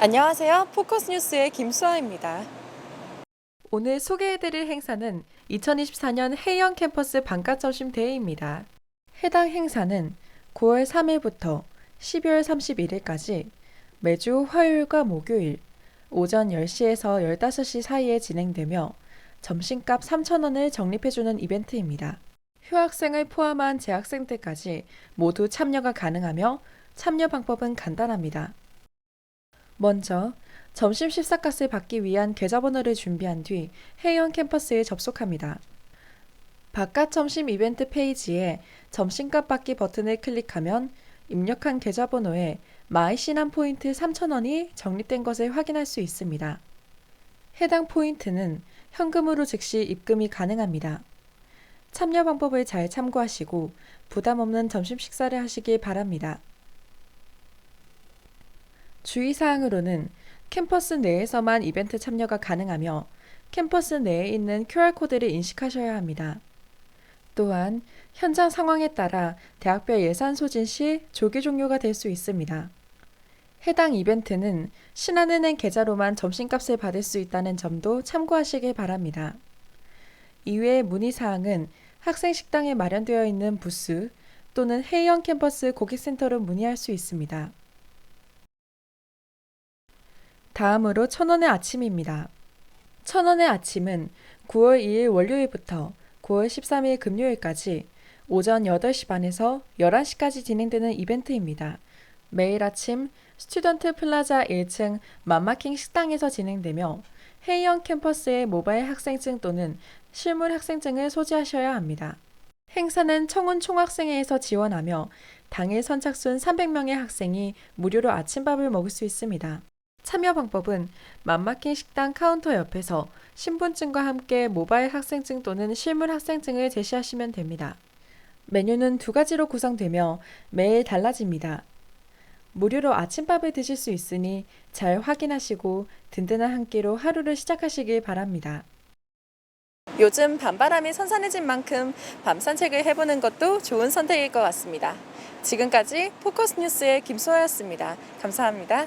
안녕하세요. 포커스 뉴스의 김수아입니다. 오늘 소개해드릴 행사는 2024년 해영 캠퍼스 반값 점심 대회입니다. 해당 행사는 9월 3일부터 12월 31일까지 매주 화요일과 목요일 오전 10시에서 15시 사이에 진행되며 점심값 3,000원을 적립해주는 이벤트입니다. 휴학생을 포함한 재학생 들까지 모두 참여가 가능하며 참여 방법은 간단합니다. 먼저 점심 식사값을 받기 위한 계좌번호를 준비한 뒤 해영 캠퍼스에 접속합니다. 바깥 점심 이벤트 페이지에 점심값 받기 버튼을 클릭하면 입력한 계좌번호에 마이신한 포인트 3,000원이 적립된 것을 확인할 수 있습니다. 해당 포인트는 현금으로 즉시 입금이 가능합니다. 참여 방법을 잘 참고하시고 부담 없는 점심 식사를 하시길 바랍니다. 주의사항으로는 캠퍼스 내에서만 이벤트 참여가 가능하며 캠퍼스 내에 있는 QR코드를 인식하셔야 합니다. 또한 현장 상황에 따라 대학별 예산 소진 시 조기 종료가 될 수 있습니다. 해당 이벤트는 신한은행 계좌로만 점심값을 받을 수 있다는 점도 참고하시길 바랍니다. 이외의 문의사항은 학생 식당에 마련되어 있는 부스 또는 해영 캠퍼스 고객센터로 문의할 수 있습니다. 다음으로 천원의 아침입니다. 천원의 아침은 9월 2일 월요일부터 9월 13일 금요일까지 오전 8시 반에서 11시까지 진행되는 이벤트입니다. 매일 아침 스튜던트 플라자 1층 맘마킹 식당에서 진행되며 해영 캠퍼스의 모바일 학생증 또는 실물 학생증을 소지하셔야 합니다. 행사는 청운 총학생회에서 지원하며 당일 선착순 300명의 학생이 무료로 아침밥을 먹을 수 있습니다. 참여 방법은 맘마킹 식당 카운터 옆에서 신분증과 함께 모바일 학생증 또는 실물 학생증을 제시하시면 됩니다. 메뉴는 두 가지로 구성되며 매일 달라집니다. 무료로 아침밥을 드실 수 있으니 잘 확인하시고 든든한 한 끼로 하루를 시작하시길 바랍니다. 요즘 밤바람이 선선해진 만큼 밤 산책을 해보는 것도 좋은 선택일 것 같습니다. 지금까지 포커스 뉴스의 김소아였습니다. 감사합니다.